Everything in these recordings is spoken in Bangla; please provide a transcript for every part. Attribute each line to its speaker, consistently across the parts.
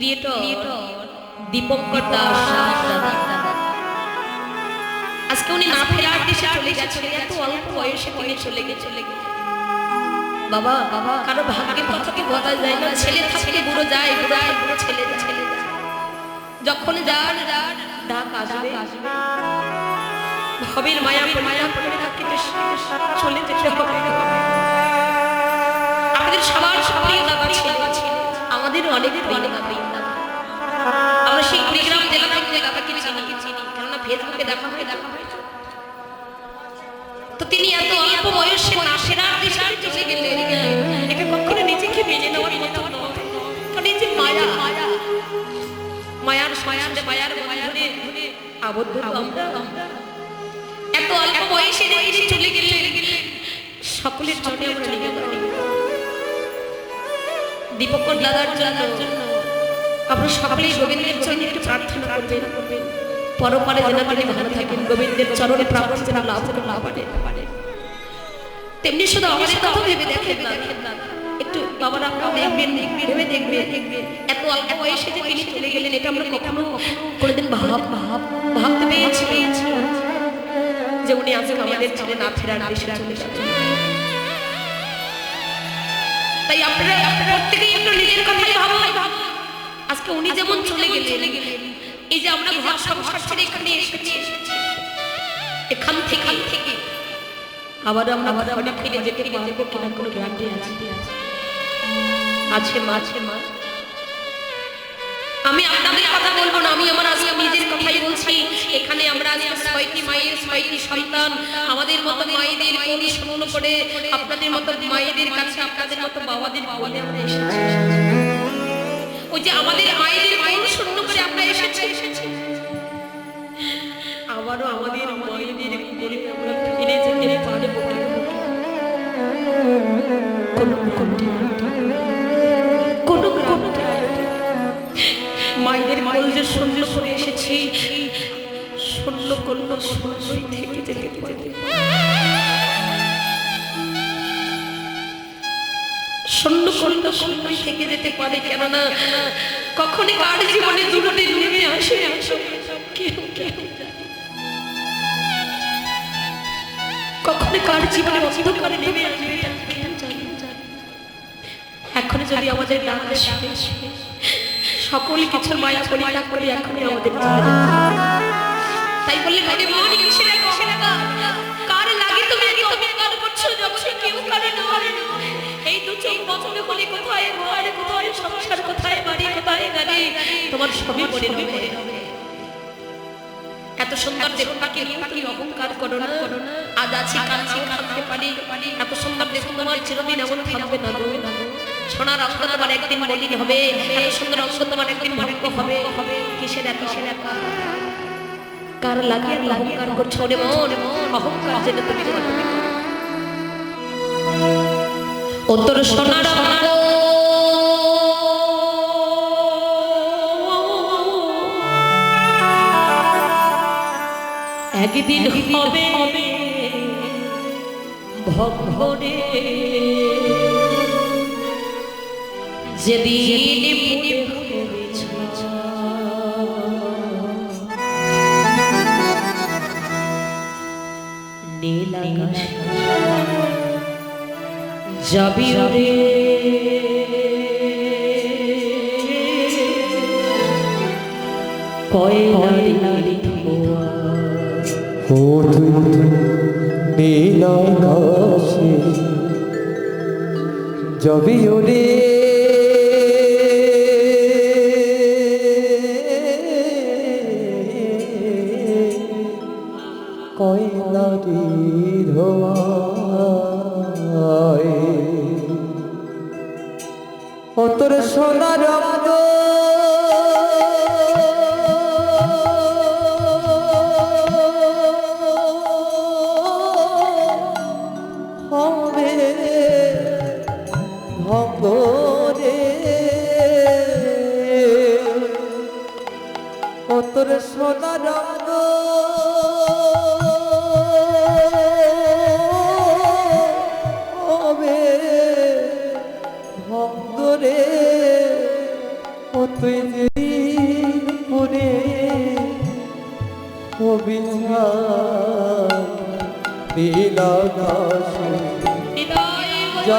Speaker 1: ক্রিয়েটর দীপঙ্কর দাস আজকে উনি না ফেরার দেশে চলে গেছেন, এত অল্প বয়সে তিনি চলে গেছে চলে গেছে বাবা বাবা কারও ভাগ্যের কথা কি যায় না, ছেলে থাকলে বুড়ো যায় বুড়ো যায় বুড়ো ছেলে ছেলে যখন যার ডাক আসবে, ভবের মায়া মায়া পড়ে থাকে চলে যেতে হবে। আমাদের সবার সবাই দাদা ছিল। আমাদের অনেক অনেক আমরা সেই কুড়িগ্রাম জেলা থেকে দাদাকে চিনি চিনি। কেননা ফেসবুকে দেখা হয়ে। দেখা হয়েছে তো তিনি এত অল্প বয়সে না চলে গেলেন। এটা কখনো নিজেকে মেনে নেওয়ার মায়া মায়া, মায়ার মায়ার মায়ার মায়ার আবদ্ধ এত অল্প বয়সে চলে গেলেন, সকলের জন্য দীপকর দাদার জন্য। আমরা সকলেই গোবিন্দের জন্য একটু প্রার্থনা করবেন। পরপরে যেন তিনি ভালো থাকেন, গোবিন্দের চরণে প্রাপ্ত যেন লাভ লাভ পারে। তেমনি শুধু আমাদের কথা ভেবে দেখেন না। একটু বাবার আপনারা দেখবেন ভেবে দেখবেন। এত অল্প বয়সে যে তিনি চলে গেলেন, এটা আমরা কখনো কোনোদিন ভাব ভাব, ভাবতে পেরেছি যে উনি আজকে আমাদের ছেলে না ফেরার দেশে চলে তাই আপনারা প্রত্যেকেই একটু নিজের কথাই ভাবুন। আজকে উনি যেমন চলে গেলেন এই যে আমরা ঘর সংসার ছেড়ে এখানে এসেছি। এখান থেকে থেকে আবার আমরা ঘরে ফিরে যেতে পারব কিনা কোনো গ্যারান্টি আছে? আছে? মাছে মাছ আমি আপনাদের কথা বলব না আমি আমার আজকে নিজের কথাই বলছি। এখানে আমরা ছয়টি মায়ের ছয়টি সন্তান আমাদের মতো মায়েদের শূন্য করে আপনাদের মতো মায়েদের কাছে আপনাদের মতো বাবাদের বলে আমরা এসেছি ওই যে আমাদের মায়েদের শূন্য করে আমরা এসেছি এসেছি আবারও আমাদের মায়েদের কোলে আমরা ফিরে যেতে পারব কোনো কোনো কোনো গ্রামে মায়েদের শূন্য করে এসেছি শূন্য করল শূন্যই থেকে যেতে পারবে শূন্য থেকে যেতে পারে কেননা কখনই কার জীবনে দুটোটি নেমে আসে কেউ কার জীবনে অন্ধকারে নেমে আসবে। এখন যদি আমাদের ডাক সকল কিছুর মায়া পরিত্যাগ করে এখনই আমাদের। তাই বললে মনে মনে কিসের এক অহংকার? কার লাগে তুমি এত অহংকার করছ? যখন কেউ কারে না এই দু চোখ বন্ধ হলে কোথায় ঘর, কোথায় সংসার, কোথায় বাড়ি, কোথায় গাড়ি? তোমার সবই মনে হবে এত সুন্দর দেহটাকে নিয়ে তুমি অহংকার করো না। করো না আজ আছি, কাল নাও থাকতে পারি। এত সুন্দর দেহ তোমার চিরদিন এমন থাকবে না গো। সোনার অঙ্গ তোমার একদিন মলিন হবে। এত সুন্দর অঙ্গ তোমার একদিন ভঙ্গ হবে। কিসের কিসের এত কার লাগে অহংকার করছ রে মন অহংকার যেন একদিন হবে ভগরে যেদিন যাবি রে কয়লারি নারী ধোয়া
Speaker 2: নীল আকাশে যাবি ওরে। সোনার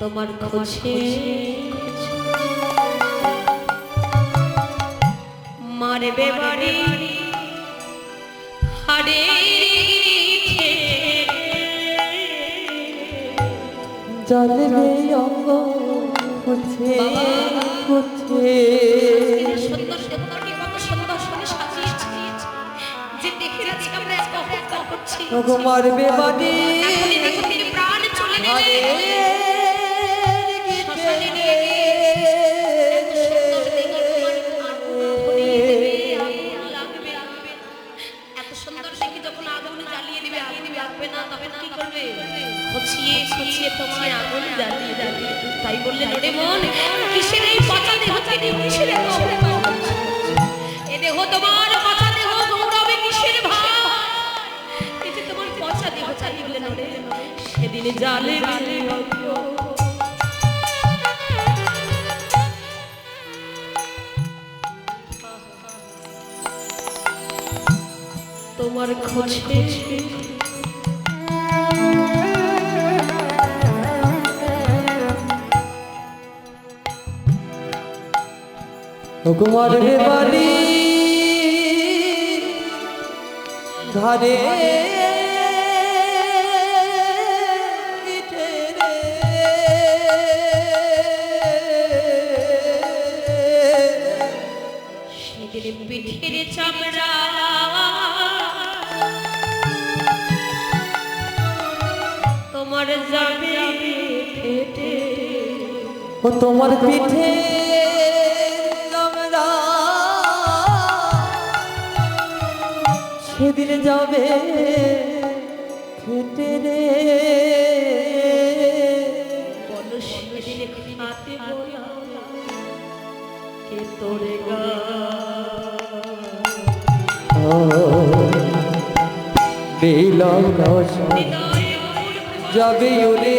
Speaker 1: তোমার খোঁজে। মারবে বাড়ি হারে
Speaker 2: জলবে অঙ্গ করছে করছে
Speaker 1: সুন্দর দেবতাকে কত সুন্দর করে সাজিয়েছি। যে দেখে আজকে আমরা এত অহংকার করছি।
Speaker 2: ওগো মারবে বাড়ি।
Speaker 1: তিনি প্রাণ চলে
Speaker 2: আরে
Speaker 1: সেদিনে জালে তোমার খোঁজে
Speaker 2: ওগো মারবে বাড়ি ধারে রে।
Speaker 1: পিঠের চামড়া তোমার যাবে ফেটে
Speaker 2: ও তোমার পিঠে সেদিন যাবে ফেটে রে।
Speaker 1: বলো বলা কে তোরে গা।
Speaker 2: নীলম যাবে ওরে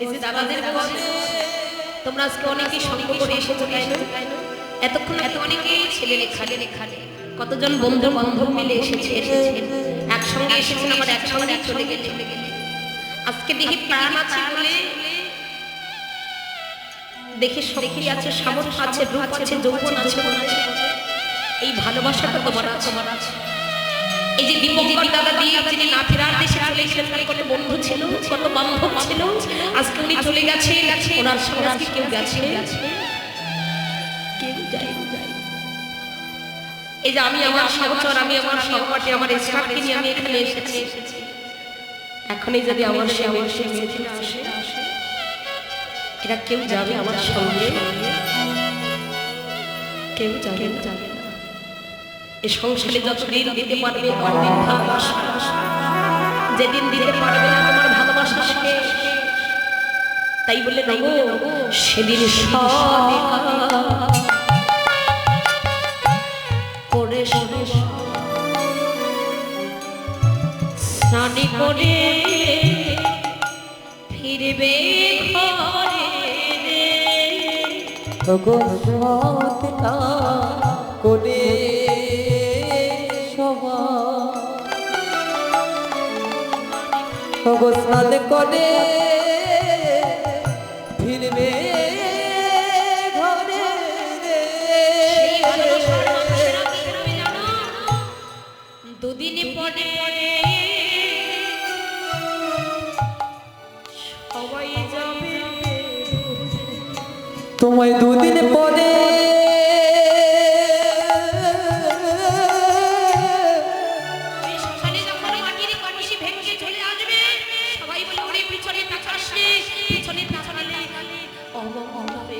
Speaker 1: এই যে দাদাদের বলে তোমরা আজকে অনেকেই সঙ্গ করে এসেছ তাই না? এতক্ষণ এত অনেকেই ছেলে লেখালে। লেখালে। কতজন বন্ধু বান্ধব মিলে এসেছে এসেছেন একসঙ্গে এসেছেন আবার একসঙ্গে চলে গেলে আজকে দেখি প্রাণ আছে বলে দেখে শক্তি আছে সামর্থ্য আছে রূপ আছে যৌবন আছে আছে এই ভালোবাসাটা তোমার আছে। তোমার আছে। এই যে দীপঙ্কর দাদা দিয়ে যিনি না ফেরার দেশে চলে গেলেন কত বন্ধু ছিল, কত বান্ধব ছিল। আজকে উনি চলে গেছে ওনার সঙ্গে কেউ গেছে? কেউ যায়। এই যে আমি আমার সহচর, আমি আমার সহপাঠী, আমার স্টাফকে নিয়ে আমি এখানে এসেছি। এখনই যদি আমার সে আমার সে মেয়েটিরা আসে, এরা কেউ যাবে আমার সঙ্গে? কেউ যাবে যাবে এই সংসারে যত দিন দিতে পারবে ভালোবাসা যেদিন দিতে পারবে না তোমার ভালোবাসা শেষ তাই বলে নব সেদিন সব করে স্নানি করে ফিরবে ঘরে
Speaker 2: করে গো স্নান করে ফিরবে ঘরে?
Speaker 1: দুদিন পরে সবাই যাবে
Speaker 2: তোমায় দুদিন পরে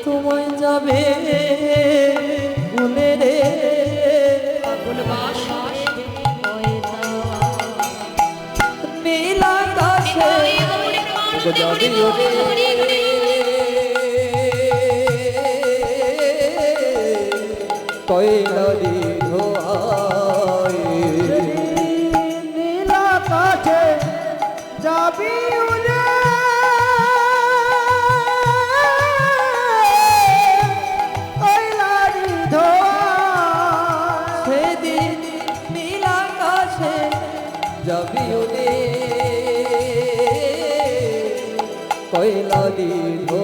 Speaker 2: তোমায় যাবে ভুলে রে। নীল আকাশে যাবে উড়ে কয়লারি ধোয়ায়